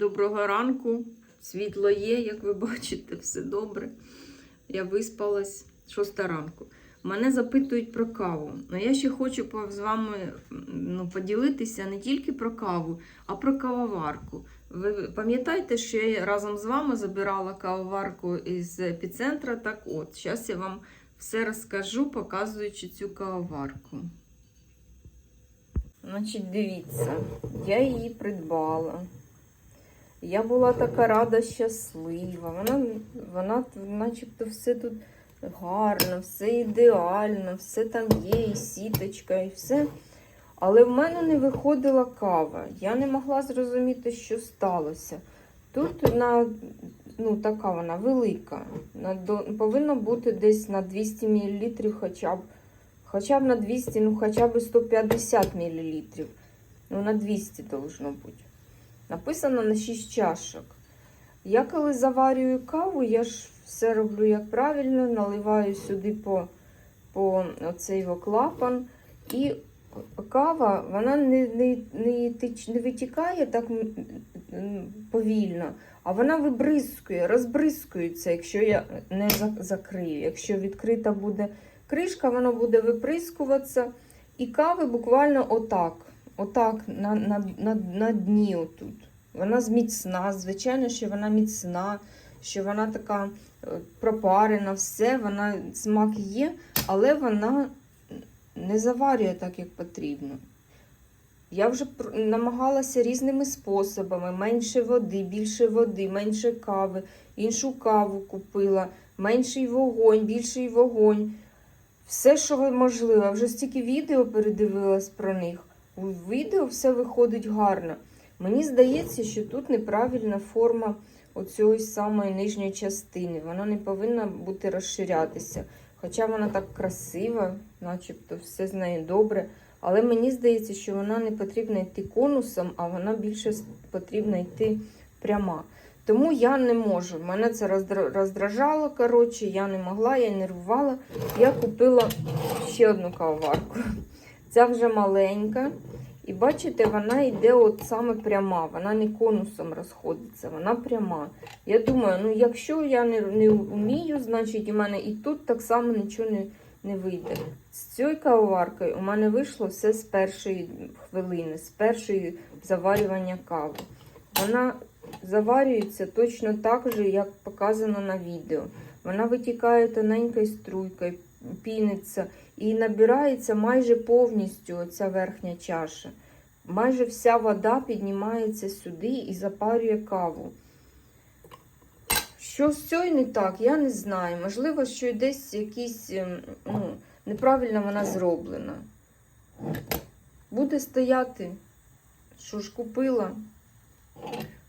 Доброго ранку. Світло є, як ви бачите, все добре. Я виспалась шоста ранку. Мене запитують про каву. Ну, я ще хочу з вами ну, поділитися не тільки про каву, а про кавоварку. Ви пам'ятаєте, що я разом з вами забирала кавоварку із епіцентра? Так от, зараз я вам все розкажу, показуючи цю кавоварку. Значить, дивіться, я її придбала. Я була така рада, щаслива. Вона, вона начебто все тут гарно, все ідеально, все там є, і сіточка, і все. Але в мене не виходила кава. Я не могла зрозуміти, що сталося. Тут на, ну, така вона велика. На, повинно бути десь на 200 мл хоча б. Хоча б на 200, ну хоча б 150 мл. Ну, на 200 должно бути. Написано на 6 чашок. Я коли заварюю каву, я ж все роблю як правильно, наливаю сюди по, по оцей клапан. І кава вона не, не, не, не витікає так повільно, а вона вибризкує, розбризкується, якщо я не закрию. Якщо відкрита буде кришка, вона буде виприскуватися. І кави буквально отак. Отак на, на, на, на дні отут. Вона зміцна, звичайно, що вона міцна, що вона така е, пропарена, все, вона смак є, але вона не заварює так, як потрібно. Я вже намагалася різними способами: менше води, більше води, менше кави, іншу каву купила, менший вогонь, більший вогонь. Все, що можливо, вже стільки відео передивилась про них. У відео все виходить гарно. Мені здається, що тут неправильна форма оцієї самої нижньої частини. Вона не повинна бути розширятися. Хоча вона так красива, начебто все з нею добре. Але мені здається, що вона не потрібна йти конусом, а вона більше потрібна йти пряма. Тому я не можу. Мене це роздражало. Коротше, я не могла, я нервувала. Я купила ще одну кавоварку. Ця вже маленька. І бачите, вона йде от саме пряма, вона не конусом розходиться, вона пряма. Я думаю, ну якщо я не, не вмію, значить у мене і тут так само нічого не, не вийде. З цією кавоваркою у мене вийшло все з першої хвилини, з першої заварювання кави. Вона заварюється точно так же, як показано на відео. Вона витікає тоненькою струйкою, піниться і набирається майже повністю ця верхня чаша. Майже вся вода піднімається сюди і запарює каву. Що з цією не так, я не знаю. Можливо, що десь якісь ем, ну, неправильно вона зроблена. Буде стояти, що ж купила.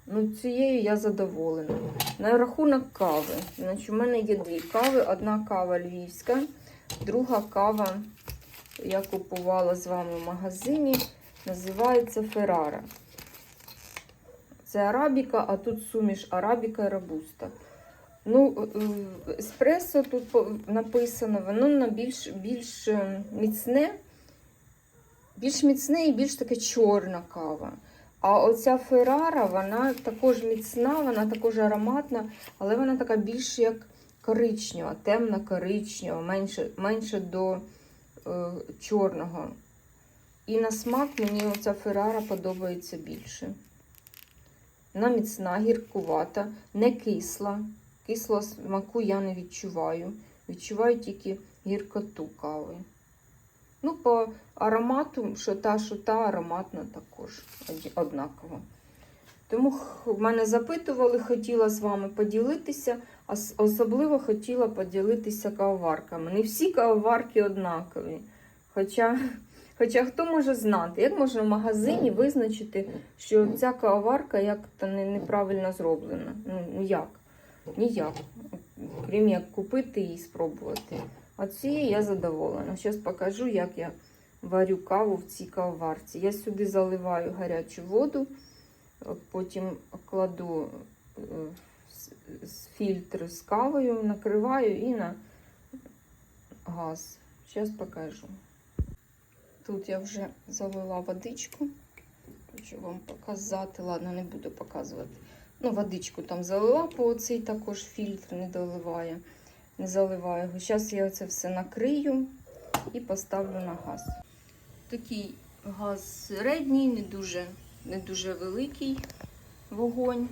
Ну, цією я задоволена. На рахунок кави. Значить, у мене є дві кави. Одна кава львівська, друга кава, я купувала з вами в магазині, називається Феррара. Це арабіка, а тут суміш арабіка і робуста. Ну, е, еспресо тут написано, воно більш, більш е, міцне, більш міцне і більш таке чорна кава. А оця Феррара, вона також міцна, вона також ароматна, але вона така більш як коричнева, темна коричнева, менше, менше до е, чорного. І на смак мені оця Феррара подобається більше. Вона міцна, гіркувата, не кисла. Кислого смаку я не відчуваю. Відчуваю тільки гіркоту кави. Ну, по аромату, що та, що та ароматна також однаково. Тому х- мене запитували, хотіла з вами поділитися, а особливо хотіла поділитися кавоварками. Не всі кавоварки однакові. Хоча, хоча хто може знати, як можна в магазині визначити, що ця кавоварка як-то неправильно зроблена? Ну, ніяк. Ніяк. Крім як купити і спробувати. А цією я задоволена. Зараз покажу, як я варю каву в цій кавоварці. Я сюди заливаю гарячу воду, потім кладу е, фільтр з кавою, накриваю і на газ. Зараз покажу. Тут я вже залила водичку. Хочу вам показати. Ладно, не буду показувати. Ну, водичку там залила, по оцей також фільтр не доливає. Не заливаю його. Зараз я це все накрию і поставлю на газ. Такий газ середній, не дуже, не дуже великий вогонь.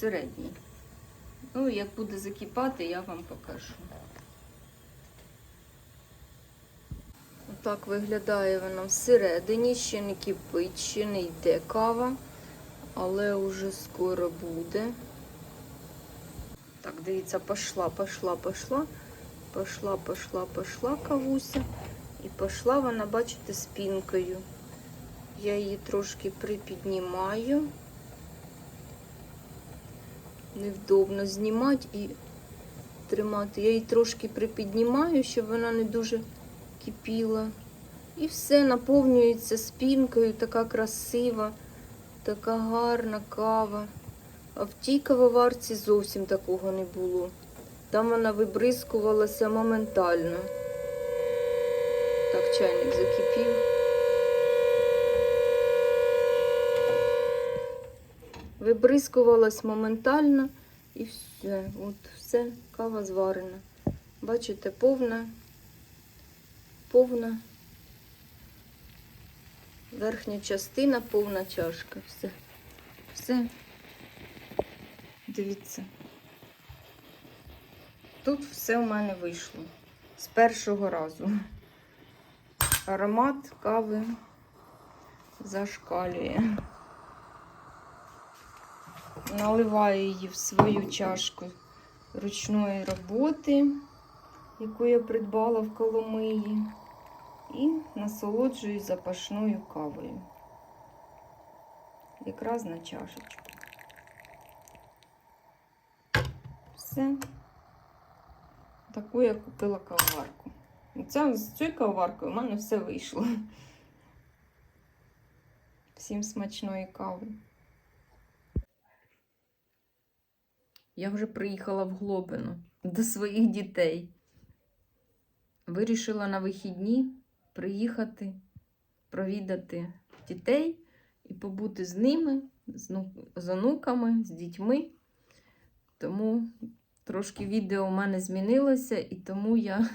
Середній. Ну, як буде закипати, я вам покажу. Отак виглядає вона всередині, ще не кипить, ще не йде кава, але вже скоро буде. Так, дивіться, пошла, пошла, пошла, пошла, пошла, пошла кавуся. І пошла вона, бачите, з пінкою. Я її трошки припіднімаю. Невдобно знімати і тримати. Я її трошки припіднімаю, щоб вона не дуже кипіла. І все наповнюється спінкою, така красива, така гарна кава. А в тій кавоварці зовсім такого не було. Там вона вибризкувалася моментально. Так, чайник закипів. Вибризкувалась моментально і все. От все, кава зварена. Бачите, повна повна верхня частина, повна чашка. Все. Все. Дивіться. Тут все в мене вийшло. З першого разу. Аромат кави зашкалює. Наливаю її в свою чашку ручної роботи, яку я придбала в Коломиї і насолоджуюсь запашною кавою. Якраз на чашечку. Все. Таку я купила каварку. Це, з цією каваркою у мене все вийшло. Всім смачної кави. Я вже приїхала в Глобину до своїх дітей. Вирішила на вихідні приїхати, провідати дітей і побути з ними, з ну- онуками, з дітьми. Тому трошки відео у мене змінилося, і тому я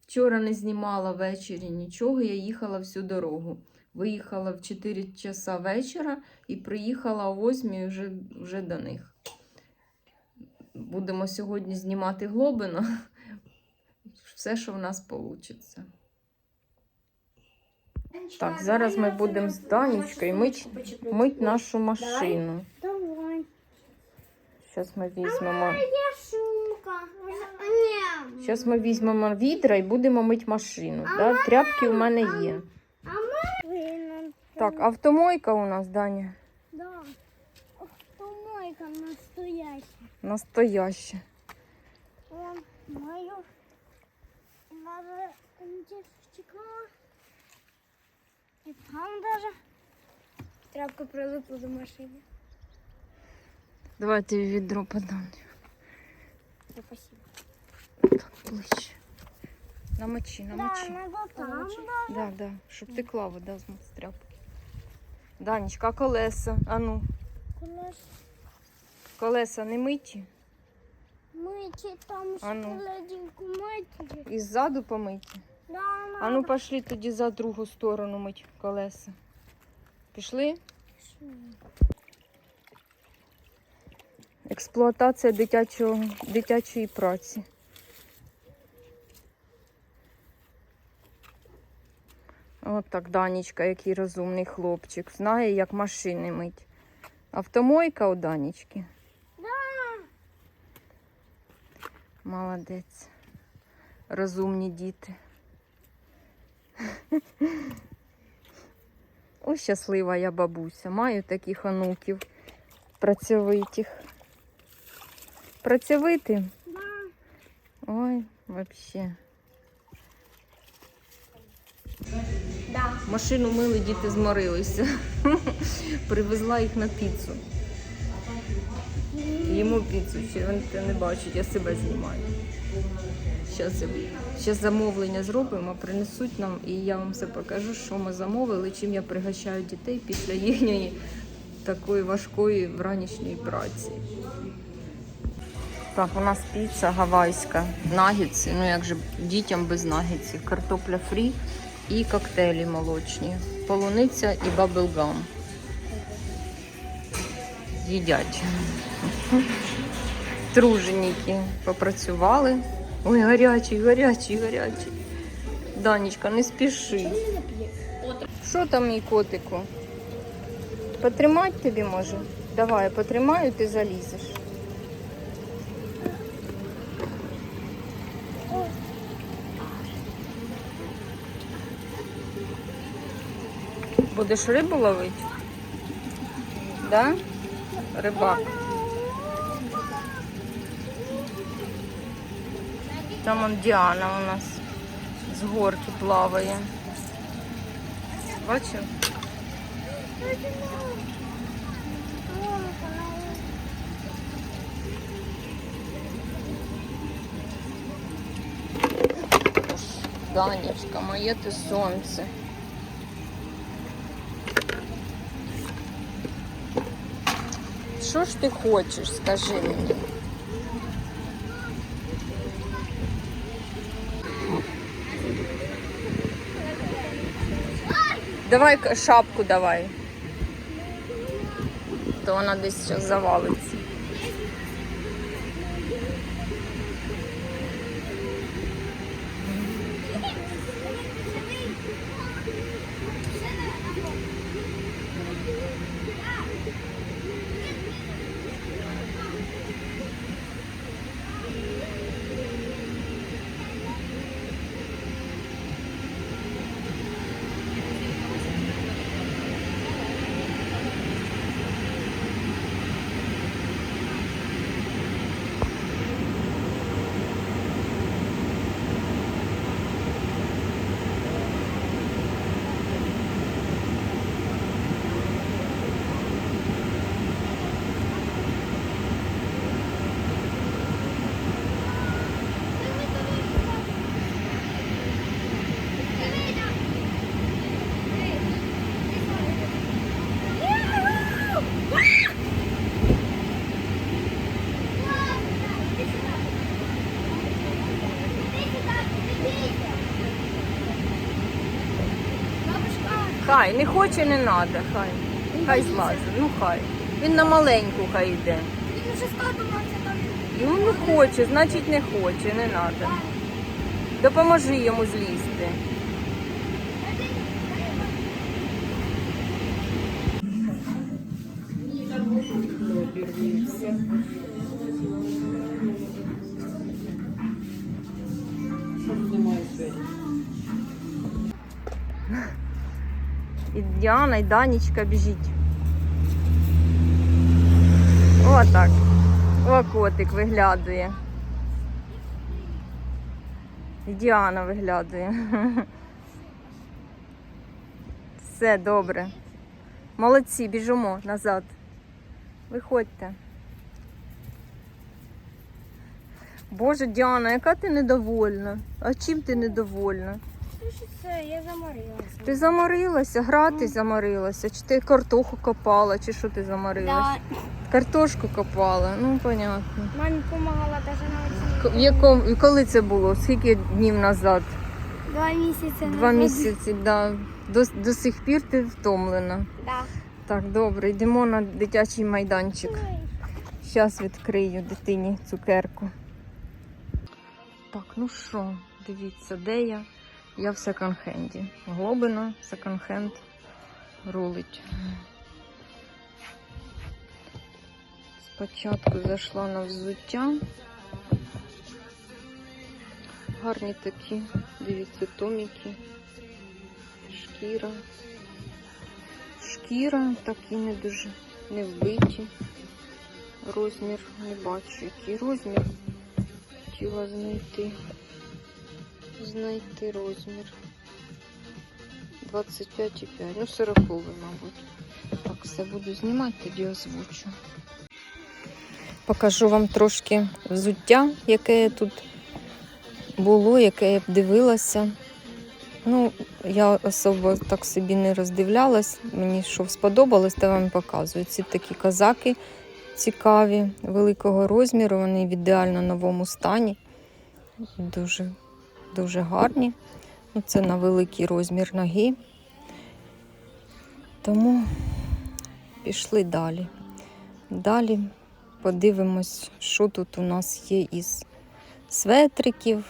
вчора не знімала ввечері нічого, я їхала всю дорогу. Виїхала в 4 часа вечора і приїхала о 8 вже, вже до них. Будемо сьогодні знімати глобино. Все, що в нас вийде. Так, зараз ми будемо з Данечкою мить, мить нашу машину. Зараз ми візьмемо. Зараз ми візьмемо відра і будемо мити машину. Да? Тряпки у мене є. Так, автомойка у нас, Даня. Да. Автомойка настоящая. Вон мою. Даже стекла. И там даже тряпка прилипла до машины. Давайте відро подам. Да, спасибо. Так, ближче. Намочи, Да, намочи. надо там, да. Да, да, щоб текла вода з тряпки. Данечка, а колеса? А ну, Колес колеса не миті? мити, там А ну. шоколадинку мити. І ззаду помиті. Да, А ну пошли тоді за другу сторону мить колеса. Пішли? Експлуатація дитячого, дитячої праці. От так Данічка, який розумний хлопчик. Знає, як машини мить. Автомойка у Данічки. Молодець. Розумні діти. Ось щаслива я бабуся. Маю таких онуків працьовитих. Працьовити? Да. Ой, вообще. Да. Машину мили, діти зморилися. Привезла їх на піцу. Їмо піцу, вони те не бачать, я себе знімаю. Зараз замовлення зробимо, принесуть нам, і я вам все покажу, що ми замовили, чим я пригощаю дітей після їхньої такої важкої вранішньої праці. Так, у нас піца гавайська, нагідці, ну як же дітям без нагідців, картопля фрі і коктейлі молочні, полуниця і баблгам. Їдять. Труженіки попрацювали. Ой, гарячий, гарячий, гарячий. Данечка, не спіши. Що там, мій котику? Потримати тобі може? Давай, потримаю, ти залізеш. Будеш рибу ловити? Да? Рибак. Там он Діана у нас з горки плаває. Бачив? Данечка, моє ти сонце. Що ж ти хочеш, скажи мені? Давай шапку давай. То вона десь зараз завалиться. Хай, не хоче, не треба, хай. Хай злазить, ну хай. Він на маленьку хай йде. Він вже скатувався там. Ну не хоче, значить не хоче, не треба. Допоможи йому злізти. І Діана, і Данічка біжіть. О, так. О, котик виглядує. І Діана виглядує. Все добре. Молодці, біжимо назад. Виходьте. Боже, Діана, яка ти недовольна? А чим ти недовольна? Я заморилася. Ти заморилася, грати заморилася, чи ти картоху копала, чи що ти заморилася? Да. Картошку копала, ну понятно. Мамі допомагала навіть на якому, коли це було? Скільки днів назад? Два місяці. Два місяці, да. До, до сих пір ти втомлена. Да. Так, добре, йдемо на дитячий майданчик. Зараз відкрию дитині цукерку. Так, ну що, дивіться, де я? Я в секонд-хенді. Глобино, секонд-хенд рулить. Спочатку зайшла на взуття. Гарні такі, дивіться, томіки, шкіра. Шкіра такі не дуже не вбиті. Розмір не бачу, який розмір. Хотіла знайти. Знайти розмір. 25,5. Ну, 40, мабуть. Так, все буду знімати, тоді озвучу. Покажу вам трошки взуття, яке тут було, яке я б дивилася. Ну, я особо так собі не роздивлялась. Мені що сподобалось, то вам показую. Ці такі казаки цікаві, великого розміру, вони в ідеально новому стані. Дуже, дуже гарні. Ну, це на великий розмір ноги. Тому пішли далі. Далі подивимось, що тут у нас є із светриків,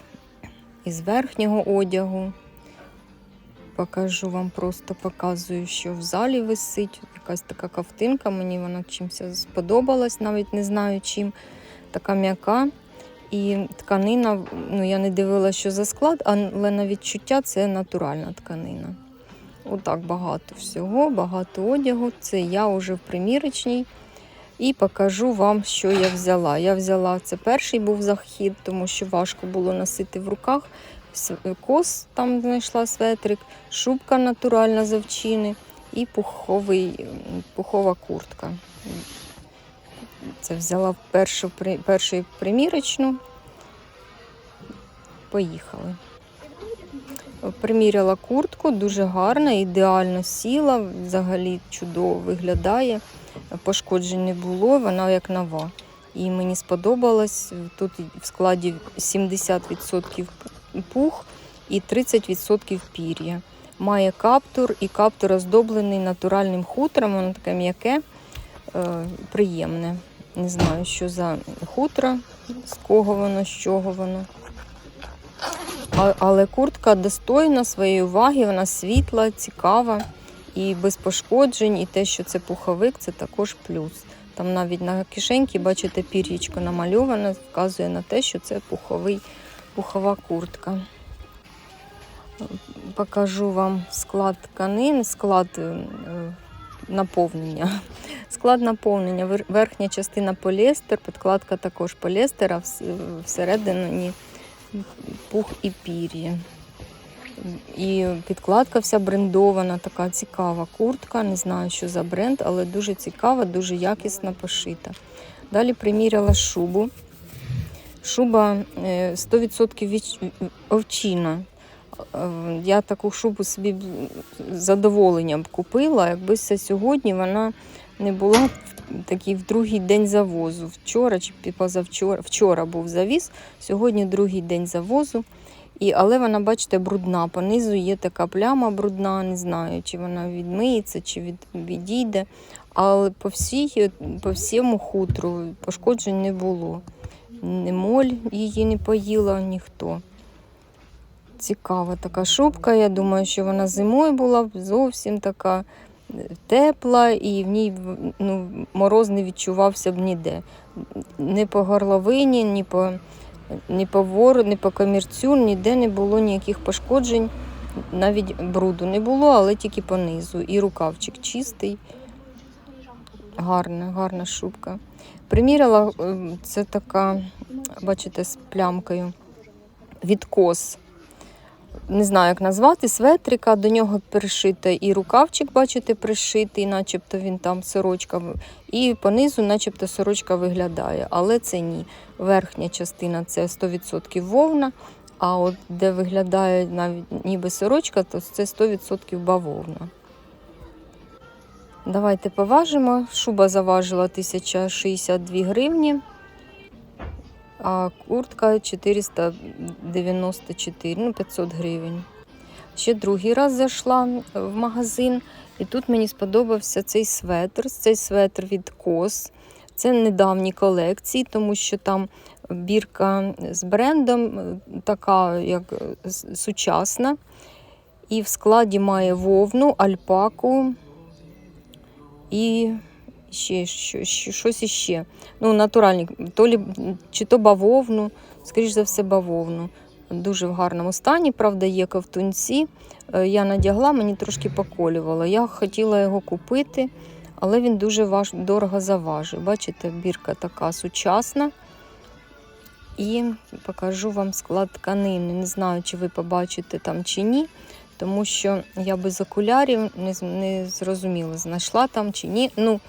із верхнього одягу. Покажу вам, просто показую, що в залі висить. Якась така ковтинка, мені вона чимось сподобалась, навіть не знаю чим. Така м'яка. І тканина, ну я не дивилася, що за склад, але на відчуття це натуральна тканина. Отак багато всього, багато одягу. Це я вже в примірочній. І покажу вам, що я взяла. Я взяла це перший був захід, тому що важко було носити в руках. Кос там знайшла светрик, шубка натуральна з овчини і пуховий, пухова куртка. Це взяла першу, першу примірочну. Поїхали. Приміряла куртку, дуже гарна, ідеально сіла, взагалі чудово виглядає. Пошкоджень не було, вона як нова. І мені сподобалось. Тут в складі 70% пух і 30% пір'я. Має каптур, і каптур оздоблений натуральним хутром, воно таке м'яке, е, приємне. Не знаю, що за хутро, з кого воно, з чого воно. А- Але куртка достойна своєї уваги, вона світла, цікава і без пошкоджень. І те, що це пуховик, це також плюс. Там навіть на кишеньці, бачите, пір'ячко намальоване, вказує на те, що це пуховий, пухова куртка. Покажу вам склад тканин, склад е, наповнення. Склад наповнення. Верхня частина поліестер, підкладка також поліестер, всередині пух і пір'я. І підкладка вся брендована, така цікава куртка. Не знаю, що за бренд, але дуже цікава, дуже якісно пошита. Далі приміряла шубу. Шуба е, 100% віч- овчина. Е, Я таку шубу собі з задоволенням купила, якби це сьогодні вона не була такий в другий день завозу. Вчора чи позавчора вчора був завіз, сьогодні другий день завозу. І, але вона, бачите, брудна. Понизу є така пляма брудна, не знаю, чи вона відмиється, чи від, відійде. Але по, всій, по всьому хутру пошкоджень не було. Ні моль її не поїла ніхто. Цікава така шубка. Я думаю, що вона зимою була зовсім така е, тепла, і в ній ну, мороз не відчувався б ніде. Ні по горловині, ні по, ні по вору, ні по комірцю, ніде не було ніяких пошкоджень. Навіть бруду не було, але тільки по низу. І рукавчик чистий. Гарна, гарна шубка. Приміряла, е, це така, бачите, з плямкою. Відкос. Не знаю, як назвати, светрика, до нього пришита і рукавчик, бачите, пришитий, начебто він там сорочка. І понизу, начебто, сорочка виглядає, але це ні. Верхня частина це 100% вовна, а от де виглядає навіть ніби сорочка, то це 100% бавовна. Давайте поважимо. Шуба заважила 1062 гривні, а куртка 494, ну 500 гривень. Ще другий раз зайшла в магазин, і тут мені сподобався цей светр. Цей светр від Кос. Це недавні колекції, тому що там бірка з брендом така, як сучасна. І в складі має вовну, альпаку і ще що, що, щось іще. Ну, натуральні, то лі, чи то бавовну, скоріш за все, бавовну. Дуже в гарному стані, правда, є ковтунці. Е, Я надягла, мені трошки поколювало. Я хотіла його купити, але він дуже важ... дорого заважив. Бачите, бірка така сучасна. І покажу вам склад тканини. Не знаю, чи ви побачите там чи ні, тому що я без окулярів не зрозуміла, знайшла там чи ні. Ну,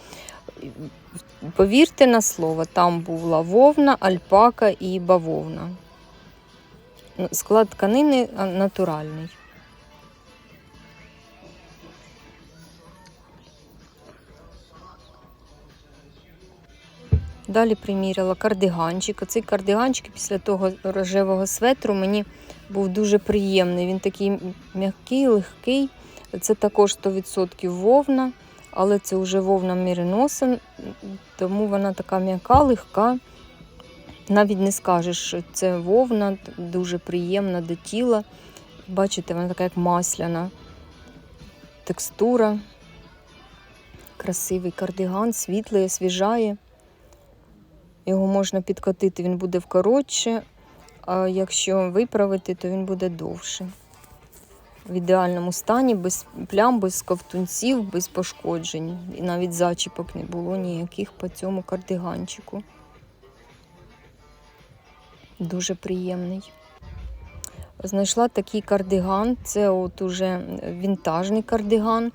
повірте на слово, там була вовна, альпака і бавовна. склад тканини натуральний. Далі приміряла кардиганчик. Оцей кардиганчик після того рожевого светру мені був дуже приємний. Він такий м'який, легкий. Це також 100% вовна, але це вже вовна міриносен, тому вона така м'яка, легка. Навіть не скажеш, що це вовна, дуже приємна до тіла. Бачите, вона така як масляна текстура. Красивий кардиган, світлий, освіжає. Його можна підкотити, він буде вкоротше, а якщо виправити, то він буде довше. В ідеальному стані, без плям, без ковтунців, без пошкоджень. І навіть зачіпок не було ніяких по цьому кардиганчику. Дуже приємний. Знайшла такий кардиган, це от уже вінтажний кардиган.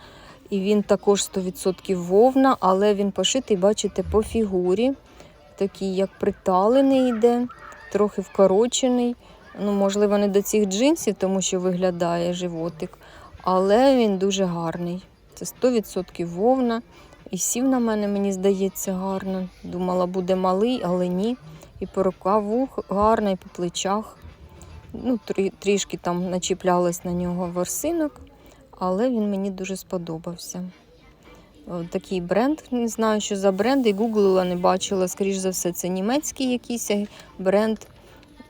І він також 100% вовна, але він пошитий, бачите, по фігурі. Такий, як приталений йде, трохи вкорочений. Ну, можливо, не до цих джинсів, тому що виглядає животик, але він дуже гарний. Це 100% вовна. І сів на мене, мені здається, гарно. Думала, буде малий, але ні. І по рукаву гарно, і по плечах. Ну, трішки там начіплялась на нього ворсинок, але він мені дуже сподобався. Такий бренд, не знаю, що за бренд, і гуглила, не бачила. Скоріш за все, це німецький якийсь бренд.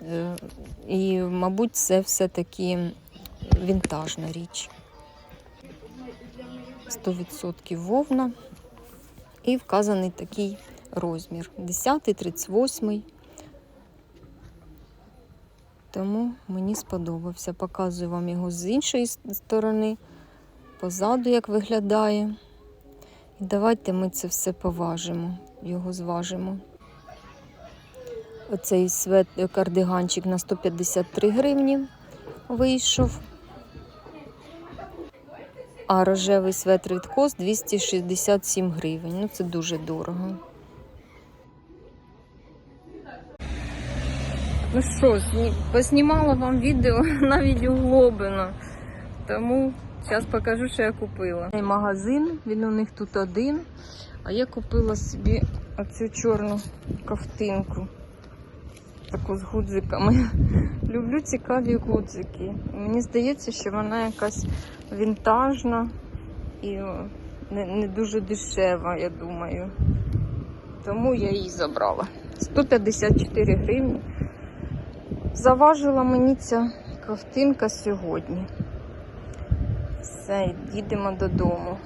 Е, І, мабуть, це все-таки вінтажна річ. 100% вовна. І вказаний такий розмір. 10, 38. Тому мені сподобався. Показую вам його з іншої сторони, позаду, як виглядає. І давайте ми це все поважимо, його зважимо. Оцей свет, кардиганчик на 153 гривні вийшов. А рожевий светр від кос 267 гривень. Ну це дуже дорого. Ну що, поснімала вам відео навіть у Глобино. Тому зараз покажу, що я купила. Цей магазин, він у них тут один. А я купила собі оцю чорну ковтинку. Таку з гудзиками. Люблю цікаві гудзики. Мені здається, що вона якась вінтажна і не, не дуже дешева, я думаю. Тому я її забрала. 154 гривні. Заважила мені ця ковтинка сьогодні. Все, їдемо додому.